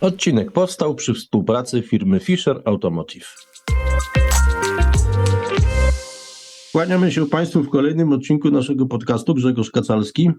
Odcinek powstał przy współpracy firmy Fisher Automotive. Kłaniamy się Państwu w kolejnym odcinku naszego podcastu. Grzegorz Kacalski.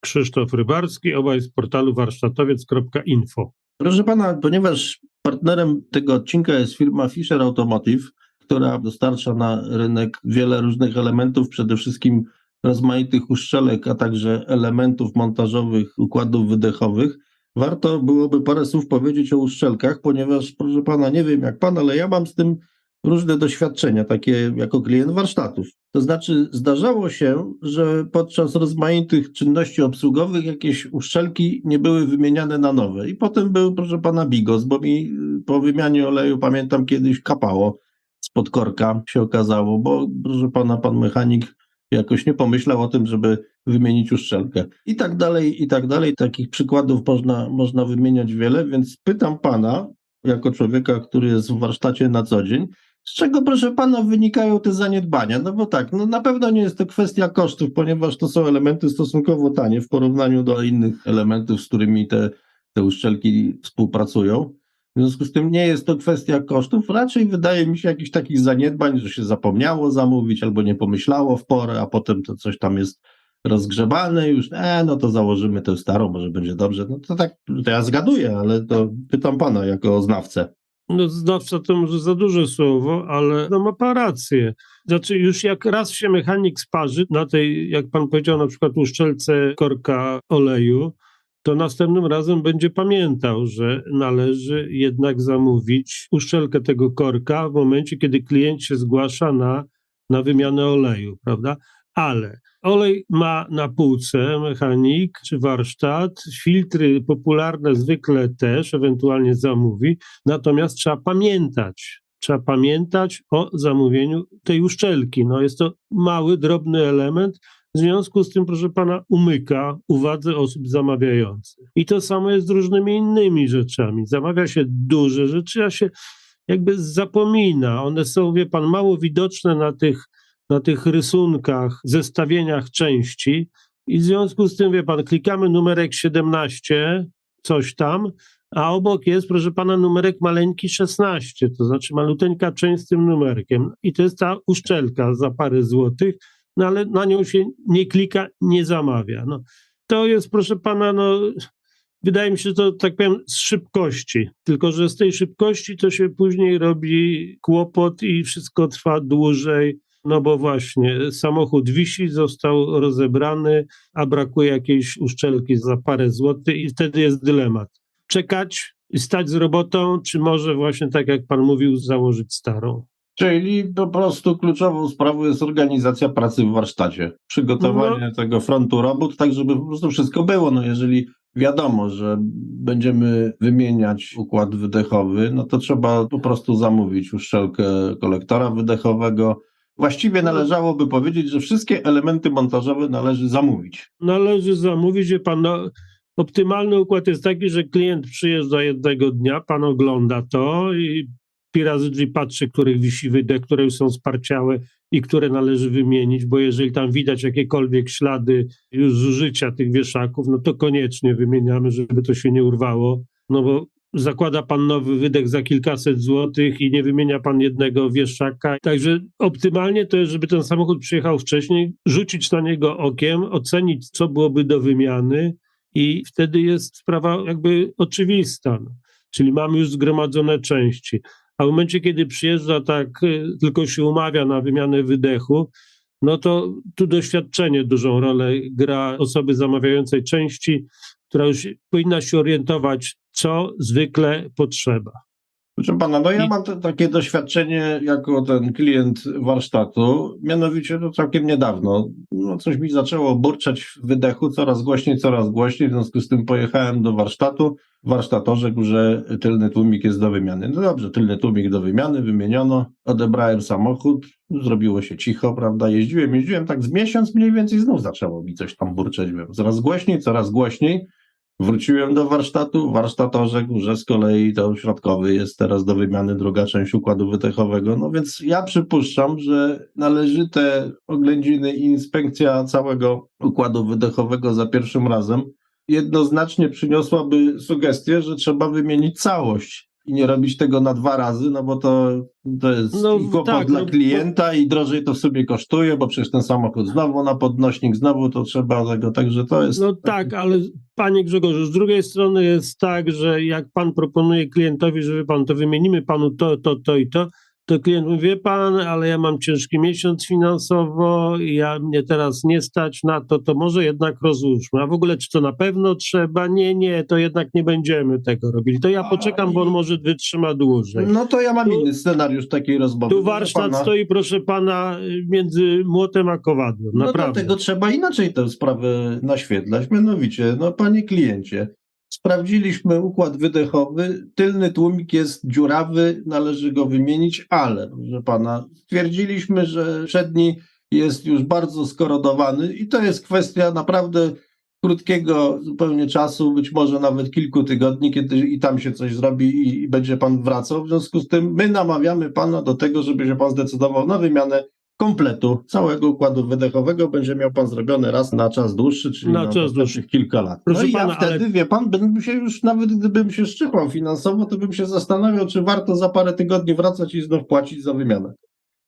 Krzysztof Rybarski, obaj z portalu warsztatowiec.info. Proszę Pana, ponieważ partnerem tego odcinka jest firma Fisher Automotive, która dostarcza na rynek wiele różnych elementów, przede wszystkim rozmaitych uszczelek, a także elementów montażowych układów wydechowych, warto byłoby parę słów powiedzieć o uszczelkach, ponieważ, proszę Pana, nie wiem jak Pan, ale ja mam z tym różne doświadczenia, takie jako klient warsztatów. To znaczy, zdarzało się, że podczas rozmaitych czynności obsługowych jakieś uszczelki nie były wymieniane na nowe. I potem był, proszę pana, bigos, bo mi y, po wymianie oleju, pamiętam, kiedyś kapało spod korka, się okazało, bo, proszę pana, pan mechanik jakoś nie pomyślał o tym, żeby wymienić uszczelkę. I tak dalej, i tak dalej. Takich przykładów można, można wymieniać wiele, więc pytam pana, jako człowieka, który jest w warsztacie na co dzień, z czego, proszę pana, wynikają te zaniedbania? No bo tak, no na pewno nie jest to kwestia kosztów, ponieważ to są elementy stosunkowo tanie w porównaniu do innych elementów, z którymi te, te uszczelki współpracują. W związku z tym nie jest to kwestia kosztów, raczej wydaje mi się jakichś takich zaniedbań, że się zapomniało zamówić albo nie pomyślało w porę, a potem to coś tam jest rozgrzebane już, e, no to założymy tę starą, może będzie dobrze. No to tak, to ja zgaduję, ale to pytam pana jako znawcę. No, znawca to może za duże słowo, ale no, ma pan rację. Znaczy, już jak raz się mechanik sparzy na tej, jak pan powiedział, na przykład uszczelce korka oleju, to następnym razem będzie pamiętał, że należy jednak zamówić uszczelkę tego korka w momencie, kiedy klient się zgłasza na, na wymianę oleju, prawda? Ale olej ma na półce mechanik czy warsztat, filtry popularne zwykle też, ewentualnie zamówi, natomiast trzeba pamiętać, trzeba pamiętać o zamówieniu tej uszczelki. No jest to mały, drobny element, w związku z tym, proszę pana, umyka uwadze osób zamawiających. I to samo jest z różnymi innymi rzeczami. Zamawia się duże rzeczy, a się jakby zapomina. One są, wie pan, mało widoczne na tych na tych rysunkach, zestawieniach części. I w związku z tym, wie pan, klikamy numerek 17, coś tam, a obok jest, proszę pana, numerek maleńki 16, to znaczy maluteńka część z tym numerkiem. I to jest ta uszczelka za parę złotych, no ale na nią się nie klika, nie zamawia. No, to jest, proszę pana, no wydaje mi się, to tak powiem z szybkości, tylko że z tej szybkości to się później robi kłopot i wszystko trwa dłużej, no bo właśnie samochód wisi, został rozebrany, a brakuje jakiejś uszczelki za parę złotych i wtedy jest dylemat. Czekać, stać z robotą, czy może właśnie tak jak pan mówił, założyć starą. Czyli po prostu kluczową sprawą jest organizacja pracy w warsztacie. Przygotowanie no. tego frontu robót, tak żeby po prostu wszystko było. No jeżeli wiadomo, że będziemy wymieniać układ wydechowy, no to trzeba po prostu zamówić uszczelkę kolektora wydechowego, Właściwie należałoby powiedzieć, że wszystkie elementy montażowe należy zamówić. Należy zamówić, że pan. No, optymalny układ jest taki, że klient przyjeżdża jednego dnia, pan ogląda to i razy drzwi patrzy, których wisi wydech, które już są sparciałe i które należy wymienić, bo jeżeli tam widać jakiekolwiek ślady już zużycia tych wieszaków, no to koniecznie wymieniamy, żeby to się nie urwało, no bo zakłada pan nowy wydech za kilkaset złotych i nie wymienia pan jednego wieszaka. Także optymalnie to jest, żeby ten samochód przyjechał wcześniej, rzucić na niego okiem, ocenić, co byłoby do wymiany i wtedy jest sprawa jakby oczywista. Czyli mamy już zgromadzone części. A w momencie, kiedy przyjeżdża tak, y, tylko się umawia na wymianę wydechu, no to tu doświadczenie dużą rolę gra osoby zamawiającej części, która już powinna się orientować, co zwykle potrzeba. Proszę pana, no ja I... mam to, takie doświadczenie jako ten klient warsztatu, mianowicie no całkiem niedawno. No coś mi zaczęło burczeć w wydechu coraz głośniej, coraz głośniej, w związku z tym pojechałem do warsztatu. Warsztat orzekł, że tylny tłumik jest do wymiany. No dobrze, tylny tłumik do wymiany, wymieniono, odebrałem samochód, zrobiło się cicho, prawda, jeździłem, jeździłem tak z miesiąc mniej więcej znów zaczęło mi coś tam burczeć, coraz głośniej, coraz głośniej. Wróciłem do warsztatu, warsztat orzekł, że z kolei to środkowy jest teraz do wymiany druga część układu wydechowego. No więc ja przypuszczam, że należyte oględziny i inspekcja całego układu wydechowego za pierwszym razem jednoznacznie przyniosłaby sugestię, że trzeba wymienić całość i nie robić tego na dwa razy, no bo to, to jest No, kłopot tak, dla no, klienta i drożej to w sobie kosztuje, bo przecież ten samochód znowu na podnośnik, znowu to trzeba tego, także to jest... No tak, ale panie Grzegorzu, z drugiej strony jest tak, że jak pan proponuje klientowi, że wie pan, to wymienimy panu to, to, to i to, to klient mówi, wie pan, ale ja mam ciężki miesiąc finansowo i ja mnie teraz nie stać na to, to może jednak rozłóżmy. A w ogóle czy to na pewno trzeba? Nie, nie, to jednak nie będziemy tego robili. To ja poczekam, bo on może wytrzyma dłużej. No to ja mam Tu- inny scenariusz takiej rozmowy. Tu warsztat pana. stoi, proszę pana, między młotem a kowadłem. No Naprawdę. dlatego trzeba inaczej tę sprawę naświetlać. Mianowicie, no panie kliencie, sprawdziliśmy układ wydechowy, tylny tłumik jest dziurawy, należy go wymienić, ale, proszę pana, stwierdziliśmy, że przedni jest już bardzo skorodowany i to jest kwestia naprawdę krótkiego zupełnie czasu, być może nawet kilku tygodni, kiedy i tam się coś zrobi i, i będzie pan wracał. W związku z tym my namawiamy pana do tego, żeby się pan zdecydował na wymianę kompletu całego układu wydechowego będzie miał pan zrobione raz na czas dłuższy, czyli Na na, czas dłuższy. kilka lat. Proszę no i pana, ja wtedy, wie pan, bym się już, nawet gdybym się szczypał finansowo, to bym się zastanawiał, czy warto za parę tygodni wracać i znów płacić za wymianę.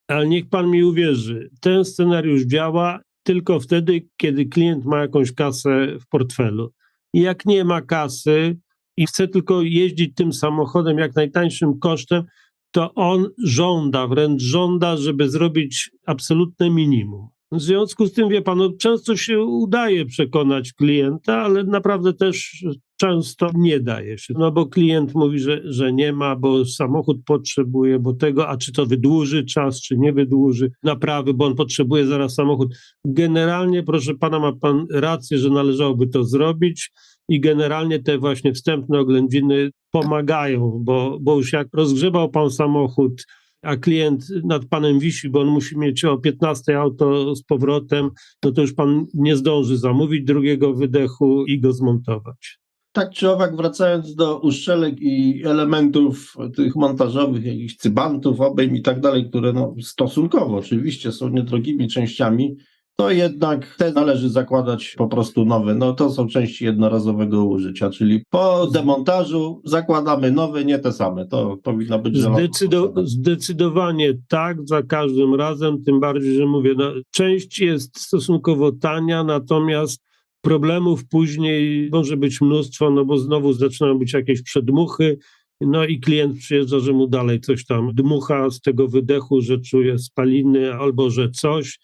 Ale niech pan mi uwierzy, ten scenariusz działa tylko wtedy, kiedy klient ma jakąś kasę w portfelu. I jak nie ma kasy i chce tylko jeździć tym samochodem jak najtańszym kosztem, to on żąda, wręcz żąda, żeby zrobić absolutne minimum. W związku z tym, wie pan, no, często się udaje przekonać klienta, ale naprawdę też często nie daje się. No bo klient mówi, że, że nie ma, bo samochód potrzebuje, bo tego, a czy to wydłuży czas, czy nie wydłuży naprawy, bo on potrzebuje zaraz samochód. Generalnie, proszę pana, ma pan rację, że należałoby to zrobić i generalnie te właśnie wstępne oględziny pomagają, bo, bo już jak rozgrzebał pan samochód, a klient nad panem wisi, bo on musi mieć o 15 auto z powrotem, no to już pan nie zdąży zamówić drugiego wydechu i go zmontować. Tak czy owak, wracając do uszczelek i elementów tych montażowych, jakichś cybantów, obejm i tak dalej, które no, stosunkowo oczywiście są niedrogimi częściami, to jednak te należy zakładać po prostu nowe. No to są części jednorazowego użycia, czyli po demontażu zakładamy nowe, nie te same. To powinna być Zdecydo- zdecydowanie tak, za każdym razem, tym bardziej, że mówię, no, część jest stosunkowo tania, natomiast problemów później może być mnóstwo, no bo znowu zaczynają być jakieś przedmuchy, no i klient przyjeżdża, że mu dalej coś tam dmucha z tego wydechu, że czuje spaliny albo że coś.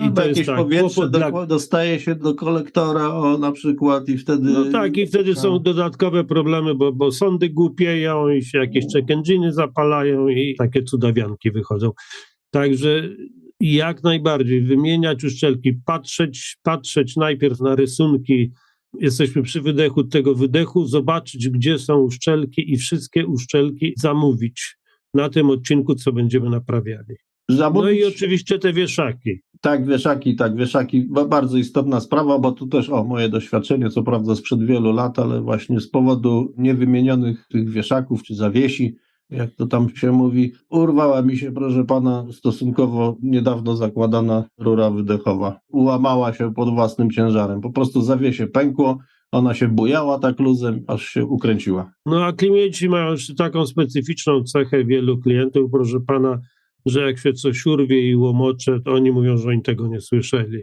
I Albo to jest jakieś tak, powietrze dla do, dostaje się do kolektora o, na przykład i wtedy... No tak, i wtedy są dodatkowe problemy, bo, bo sądy głupieją i się jakieś check engine zapalają i takie cudawianki wychodzą. Także jak najbardziej wymieniać uszczelki, patrzeć, patrzeć najpierw na rysunki. Jesteśmy przy wydechu tego wydechu, zobaczyć, gdzie są uszczelki i wszystkie uszczelki zamówić na tym odcinku, co będziemy naprawiali. No Zamówić, i oczywiście te wieszaki. Tak, wieszaki, tak, wieszaki. Ba- Bardzo istotna sprawa, bo tu też, o, moje doświadczenie, co prawda sprzed wielu lat, ale właśnie z powodu niewymienionych tych wieszaków czy zawiesi, jak to tam się mówi, urwała mi się, proszę pana, stosunkowo niedawno zakładana rura wydechowa. Ułamała się pod własnym ciężarem. Po prostu zawiesie pękło, ona się bujała tak luzem, aż się ukręciła. No a klienci mają taką specyficzną cechę wielu klientów, proszę pana, że jak się coś urwie i łomocze, to oni mówią, że oni tego nie słyszeli.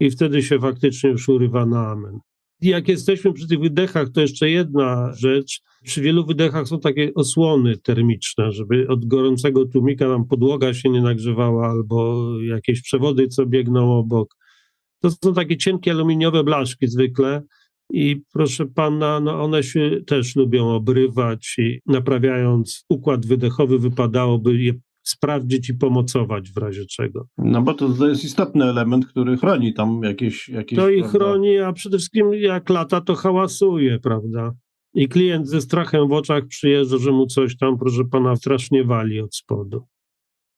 I wtedy się faktycznie już urywa na amen. Jak jesteśmy przy tych wydechach, to jeszcze jedna rzecz. Przy wielu wydechach są takie osłony termiczne, żeby od gorącego tłumika nam podłoga się nie nagrzewała albo jakieś przewody, co biegną obok. To są takie cienkie aluminiowe blaszki zwykle. I proszę pana, no one się też lubią obrywać i naprawiając układ wydechowy wypadałoby je sprawdzić i pomocować w razie czego. No bo to, to jest istotny element, który chroni tam jakieś... jakieś To ich prawda, chroni, a przede wszystkim jak lata, to hałasuje, prawda? I klient ze strachem w oczach przyjeżdża, że mu coś tam, proszę pana, strasznie wali od spodu.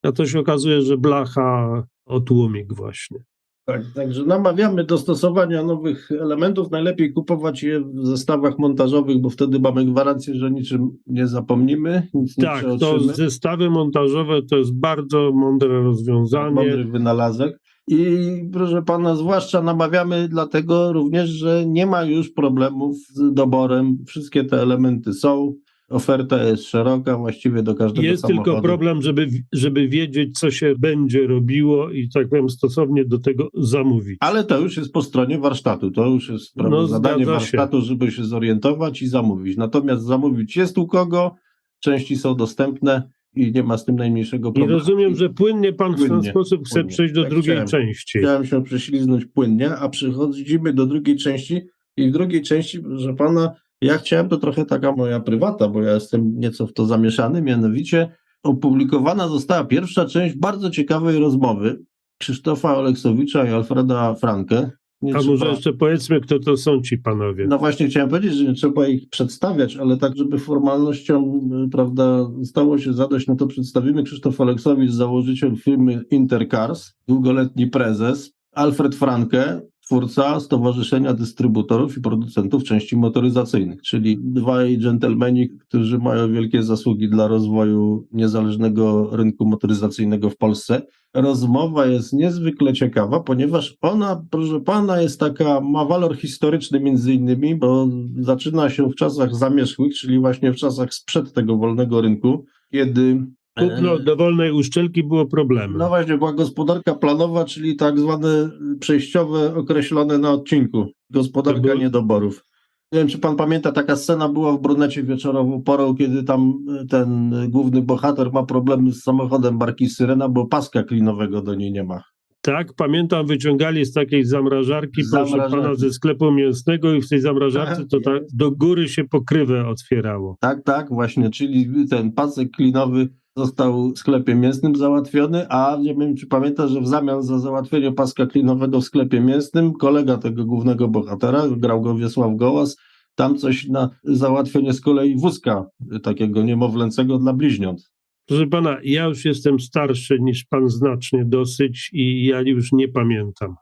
A to się okazuje, że blacha o tłumik właśnie. Tak, także namawiamy do stosowania nowych elementów. Najlepiej kupować je w zestawach montażowych, bo wtedy mamy gwarancję, że niczym nie zapomnimy, nic nie Tak, to zestawy montażowe to jest bardzo mądre rozwiązanie. Mądry wynalazek. I proszę pana, zwłaszcza namawiamy dlatego również, że nie ma już problemów z doborem. Wszystkie te elementy są. Oferta jest szeroka właściwie do każdego Jest samochodu. tylko problem, żeby, żeby wiedzieć, co się będzie robiło i tak powiem stosownie do tego zamówić. Ale to już jest po stronie warsztatu. To już jest prawda, No, zadanie zgadza się. warsztatu, żeby się zorientować i zamówić. Natomiast zamówić jest u kogo, części są dostępne i nie ma z tym najmniejszego I problemu. rozumiem, że płynnie pan w ten Płynnie, sposób chce płynnie. przejść do Tak drugiej chciałem. części. Chciałem się prześliznąć płynnie, a przechodzimy do drugiej części. I w drugiej części, proszę pana, ja chciałem, to trochę taka moja prywata, bo ja jestem nieco w to zamieszany, mianowicie opublikowana została pierwsza część bardzo ciekawej rozmowy Krzysztofa Oleksowicza i Alfreda Franke. Nie A trzeba- może jeszcze powiedzmy, kto to są ci panowie. No właśnie chciałem powiedzieć, że nie trzeba ich przedstawiać, ale tak, żeby formalnością, y, prawda, stało się zadość, no to przedstawimy Krzysztof Oleksowicz, założyciel firmy Intercars, długoletni prezes, Alfred Franke, twórca Stowarzyszenia Dystrybutorów i Producentów Części Motoryzacyjnych, czyli dwaj dżentelmeni, którzy mają wielkie zasługi dla rozwoju niezależnego rynku motoryzacyjnego w Polsce. Rozmowa jest niezwykle ciekawa, ponieważ ona, proszę pana, jest taka, ma walor historyczny między innymi, bo zaczyna się w czasach zamierzchłych, czyli właśnie w czasach sprzed tego wolnego rynku, kiedy Kupno e, dowolnej uszczelki było problemem. no właśnie, była gospodarka planowa, czyli tak zwane przejściowe, określone na odcinku. Gospodarka To było- niedoborów. Nie wiem, czy pan pamięta, taka scena była w Brunecie wieczorową porą, kiedy tam y, ten główny bohater ma problemy z samochodem marki Syrena, bo paska klinowego do niej nie ma. Tak, pamiętam, wyciągali z takiej zamrażarki, proszę Zamrażarki. pana, ze sklepu mięsnego i w tej zamrażarce to tak do góry się pokrywę otwierało. Tak, tak, właśnie, czyli ten pasek klinowy został w sklepie mięsnym załatwiony, a nie wiem, czy pamiętasz, że w zamian za załatwienie paska klinowego w sklepie mięsnym, kolega tego głównego bohatera, grał go Wiesław Gołas, tam coś na załatwienie z kolei wózka takiego niemowlęcego dla bliźniąt. Proszę pana, ja już jestem starszy niż pan znacznie dosyć i ja już nie pamiętam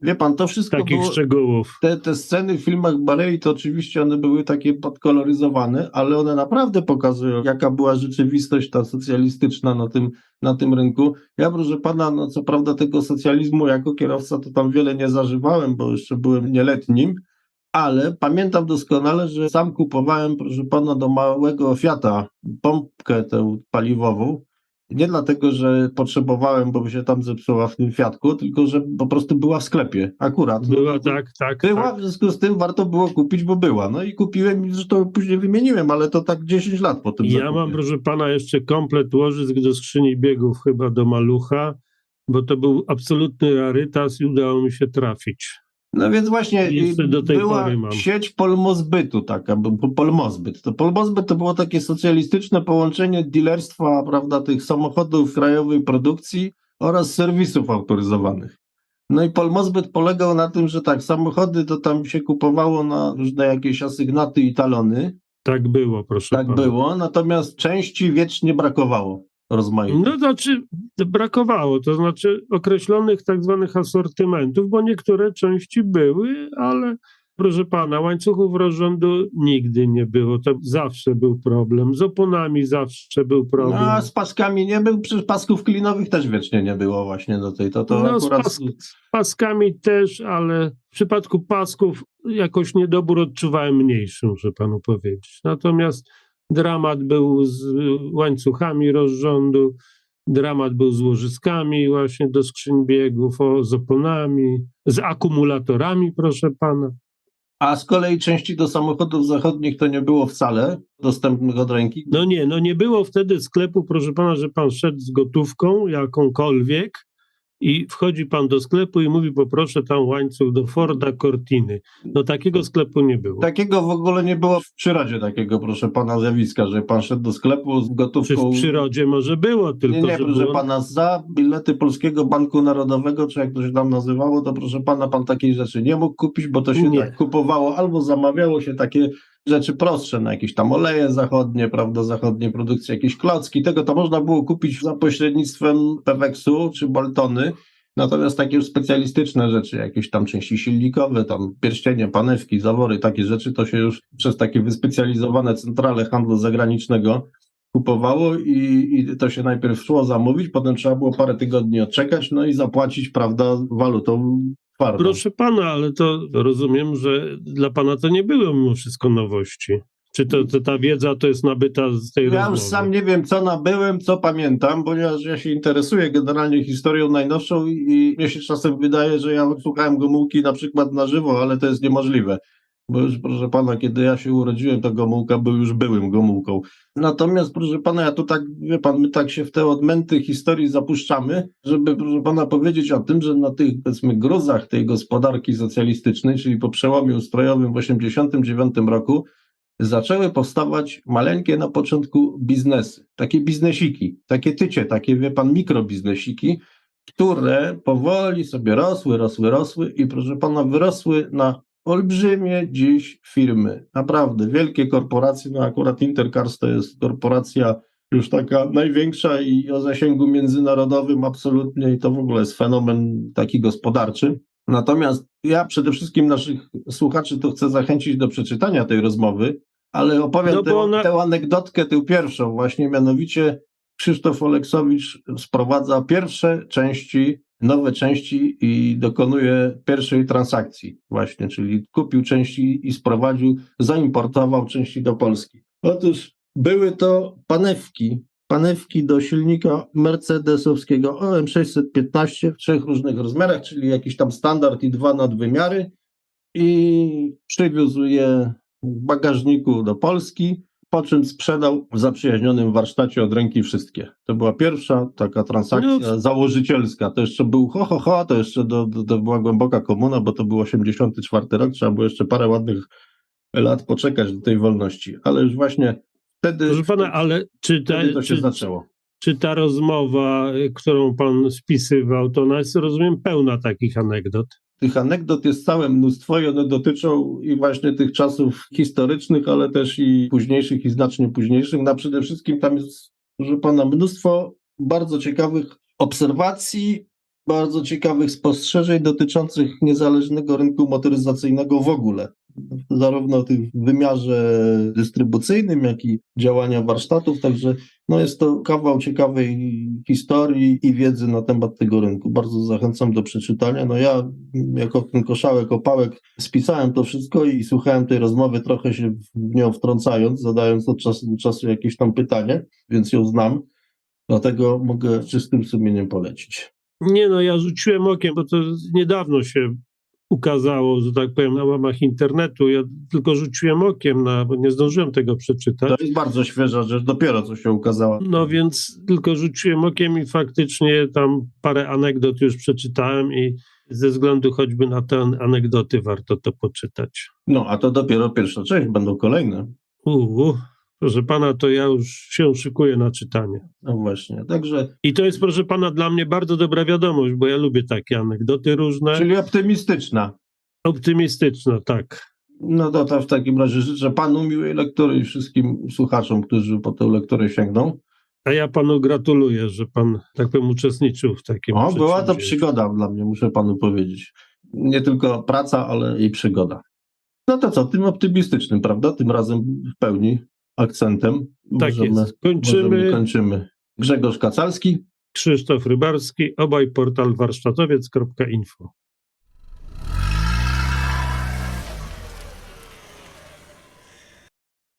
Wie pan, to wszystko takich było... szczegółów. Te, te sceny w filmach Barei to oczywiście one były takie podkoloryzowane, ale one naprawdę pokazują, jaka była rzeczywistość ta socjalistyczna na tym, na tym rynku. Ja, proszę pana, no co prawda tego socjalizmu jako kierowca to tam wiele nie zażywałem, bo jeszcze byłem nieletnim, ale pamiętam doskonale, że sam kupowałem, proszę pana, do małego Fiata pompkę tę paliwową. Nie dlatego, że potrzebowałem, bo by się tam zepsuła w tym Fiatku, tylko że po prostu była w sklepie, akurat. Była tak, tak, Była, tak. w związku z tym warto było kupić, bo była. No i kupiłem zresztą później wymieniłem, ale to tak 10 lat po tym Ja zakupie. mam, proszę pana, jeszcze komplet łożysk do skrzyni biegów, chyba do malucha, bo to był absolutny rarytas i udało mi się trafić. No więc właśnie tej była sieć Polmozbytu taka, Polmozbyt. To Polmozbyt to było takie socjalistyczne połączenie dealerstwa, prawda, tych samochodów krajowej produkcji oraz serwisów autoryzowanych. No i Polmozbyt polegał na tym, że tak, samochody to tam się kupowało na różne jakieś asygnaty i talony, Tak było, proszę tak pana. było, natomiast części wiecznie brakowało rozmaitych. No to znaczy brakowało, to znaczy określonych tak zwanych asortymentów, bo niektóre części były, ale proszę pana, łańcuchów rozrządu nigdy nie było, to zawsze był problem, z oponami zawsze był problem. No, a z paskami nie był, przecież pasków klinowych też wiecznie nie było właśnie do tej. To, to No, z akurat... pas- Paskami też, ale w przypadku pasków jakoś niedobór odczuwałem mniejszy, muszę panu powiedzieć. Natomiast dramat był z łańcuchami rozrządu, dramat był z łożyskami właśnie do skrzyń biegów, o, z oponami, z akumulatorami, proszę pana. A z kolei części do samochodów zachodnich to nie było wcale dostępnych od ręki. No nie, no nie było wtedy sklepu, proszę pana, że pan szedł z gotówką jakąkolwiek i wchodzi pan do sklepu i mówi poproszę tam łańcuch do Forda Cortiny. No takiego sklepu nie było. Takiego w ogóle nie było w przyrodzie takiego, proszę pana, zjawiska, że pan szedł do sklepu z Czy gotówką. w przyrodzie może było, tylko Nie, nie, że proszę było... pana, za bilety Polskiego Banku Narodowego, czy jak to się tam nazywało, to proszę pana, pan takiej rzeczy nie mógł kupić, bo to się Nie. tak kupowało, albo zamawiało się takie rzeczy prostsze, na jakieś tam oleje zachodnie, prawda, zachodniej produkcji, jakieś klocki, tego to można było kupić za pośrednictwem Peweksu czy Boltony, natomiast takie już specjalistyczne rzeczy, jakieś tam części silnikowe, tam pierścienie, panewki, zawory, takie rzeczy, to się już przez takie wyspecjalizowane centrale handlu zagranicznego kupowało i, i to się najpierw szło zamówić, potem trzeba było parę tygodni odczekać, no i zapłacić, prawda, walutą twardą. Proszę pana, ale to rozumiem, że dla pana to nie były mimo wszystko nowości. Czy to, to ta wiedza to jest nabyta z tej Ja rozmowy? już sam nie wiem, co nabyłem, co pamiętam, ponieważ ja się interesuję generalnie historią najnowszą i, i mnie się czasem wydaje, że ja słuchałem Gomułki na przykład na żywo, ale to jest niemożliwe. Bo już, proszę pana, kiedy ja się urodziłem, to Gomułka był już byłym Gomułką. Natomiast, proszę pana, ja tu tak, wie pan, my tak się w te odmęty historii zapuszczamy, żeby, proszę pana, powiedzieć o tym, że na tych, powiedzmy, gruzach tej gospodarki socjalistycznej, czyli po przełomie ustrojowym w 1989 roku, zaczęły powstawać maleńkie na początku biznesy, takie biznesiki, takie tycie, takie wie pan mikrobiznesiki, które powoli sobie rosły, rosły, rosły i proszę pana wyrosły na olbrzymie dziś firmy, naprawdę wielkie korporacje, no akurat Intercars to jest korporacja już taka największa i o zasięgu międzynarodowym absolutnie i to w ogóle jest fenomen taki gospodarczy. Natomiast ja przede wszystkim naszych słuchaczy to chcę zachęcić do przeczytania tej rozmowy, ale opowiem No tę, ona- tę anegdotkę, tę pierwszą właśnie, mianowicie Krzysztof Oleksowicz sprowadza pierwsze części, nowe części i dokonuje pierwszej transakcji właśnie, czyli kupił części i sprowadził, zaimportował części do Polski. Otóż były to panewki, panewki do silnika mercedesowskiego OM615 w trzech różnych rozmiarach, czyli jakiś tam standard i dwa nadwymiary i przywiózł je w bagażniku do Polski, po czym sprzedał w zaprzyjaźnionym warsztacie od ręki wszystkie. To była pierwsza taka transakcja No. założycielska. To jeszcze był ho, ho, ho, to jeszcze do, do, to była głęboka komuna, bo to był 84 rok, trzeba było jeszcze parę ładnych lat poczekać do tej wolności. Ale już właśnie wtedy, Proszę pana, ale czy ta, wtedy to się czy, zaczęło. czy ta rozmowa, y, którą pan spisywał, to ona jest, rozumiem, pełna takich anegdot? Tych anegdot jest całe mnóstwo i one dotyczą i właśnie tych czasów historycznych, ale też i późniejszych i znacznie późniejszych. No a przede wszystkim tam jest, proszę pana, mnóstwo bardzo ciekawych obserwacji, bardzo ciekawych spostrzeżeń dotyczących niezależnego rynku motoryzacyjnego w ogóle. Zarówno w wymiarze dystrybucyjnym, jak i działania warsztatów, także no jest to kawał ciekawej historii i wiedzy na temat tego rynku. Bardzo zachęcam do przeczytania. No ja, jako ten koszałek, opałek, spisałem to wszystko i słuchałem tej rozmowy, trochę się w nią wtrącając, zadając od czasu do czasu jakieś tam pytanie, więc ją znam. Dlatego mogę czystym sumieniem polecić. Nie no, ja rzuciłem okiem, bo to niedawno się ukazało, że tak powiem, na łamach internetu. Ja tylko rzuciłem okiem, na, bo nie zdążyłem tego przeczytać. To jest bardzo świeża rzecz, dopiero co się ukazała. No więc tylko rzuciłem okiem i faktycznie tam parę anegdot już przeczytałem i ze względu choćby na te anegdoty warto to poczytać. No, a to dopiero pierwsza część, będą kolejne. Uuu, proszę pana, to ja już się szykuję na czytanie. No właśnie, także, I to jest, proszę pana, dla mnie bardzo dobra wiadomość, bo ja lubię takie anegdoty różne. czyli optymistyczna. Optymistyczne, tak. No to, to w takim razie życzę panu miłej lektury i wszystkim słuchaczom, którzy po tę lekturę sięgną. A ja panu gratuluję, że pan, tak powiem, uczestniczył w takim O, była to przygoda dla mnie, muszę panu powiedzieć. Nie tylko praca, ale i przygoda. No to co, tym optymistycznym, prawda? Tym razem w pełni akcentem. Tak możemy, jest. Kończymy. kończymy. Grzegorz Kacalski. Krzysztof Rybarski, obaj portal warsztatowiec.info.